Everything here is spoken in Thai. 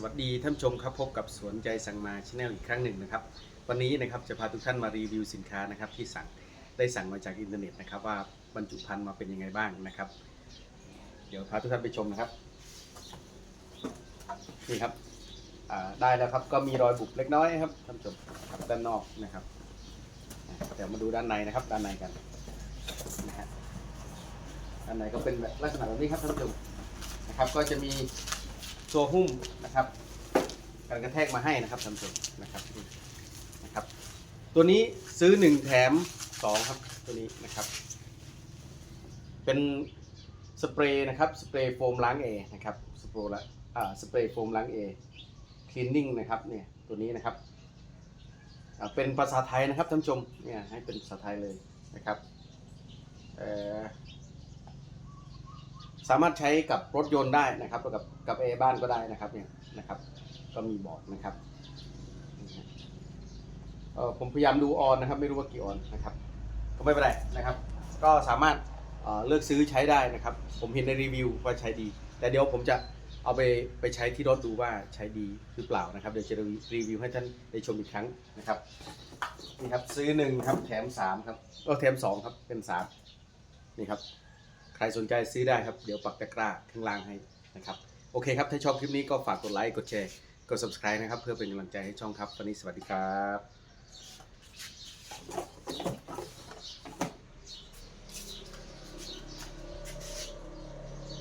สวัสดีท่านชมครับพบกับสวนใจสั่งมาชแนลอีกครั้งหนึ่งนะครับ วันนี้นะครับจะพาทุกท่านมารีวิวสินค้านะครับที่สั่งได้สั่งมาจากอินเทอร์เน็ตนะครับว่าบรรจุภัณฑ์มาเป็นยังไงบ้างนะครับ เดี๋ยวพาทุกท่านไปชมนะครับนี่ครับได้แล้วครับก็มีรอยบุบเล็กน้อยครับท่านชมด้านนอกนะครับเดี๋ยวมาดูด้านในนะครับด้านในกันนะฮะด้านในก็เป็นแบบลักษณะแบบนี้ครับท่านชมนะครับก็จะมี ตัวหุ้มนะครับการกระแทกมาให้นะครับท่านผู้ชมนะครับนะครับ ตัวนี้ซื้อหนึ่งแถมสองครับตัวนี้นะครับ เป็นสเปรย์นะครับสเปรย์โฟมล้างแอร์นะครับสเปรย์ละอ่าสเปรย์โฟมล้างแอร์คลีนนิ่งนะครับเนี่ยตัวนี้นะครับเป็นภาษาไทยนะครับท่านผู้ชมเนี่ยให้เป็นภาษาไทยเลยนะครับเอ่อ สามารถใช้กับรถยนต์ได้นะครับกับกับแอร์บ้านก็ได้นะครับเนี่ยนะครับ ก็มีบอกนะครับเออผมพยายามดูออนนะครับ ไม่รู้ว่ากี่ออนนะครับก็ไม่เป็นไรนะครับ ก็สามารถเเลือกซื้อใช้ได้นะครับ ผมเห็นในรีวิวว่าใช้ดี แต่เดี๋ยวผมจะเอาไปไปใช้ที่รถดูว่าใช้ดีหรือเปล่านะครับ เดี๋ยวจะรีวิวให้ท่านได้ชมอีกครั้งนะครับนี่ครับซื้อหนึ่งครับแถมสามครับก็แถมสองครับเป็นสามนี่ครับ ใครสนใจซื้อได้ครับ เดี๋ยวปักตะกร้าข้างล่างให้นะครับ โอเคครับ ถ้าชอบคลิปนี้ก็ฝากกดไลค์ กดแชร์ กด subscribe นะครับ เพื่อเป็นกำลังใจให้ช่องครับ วันนี้สวัสดีครับ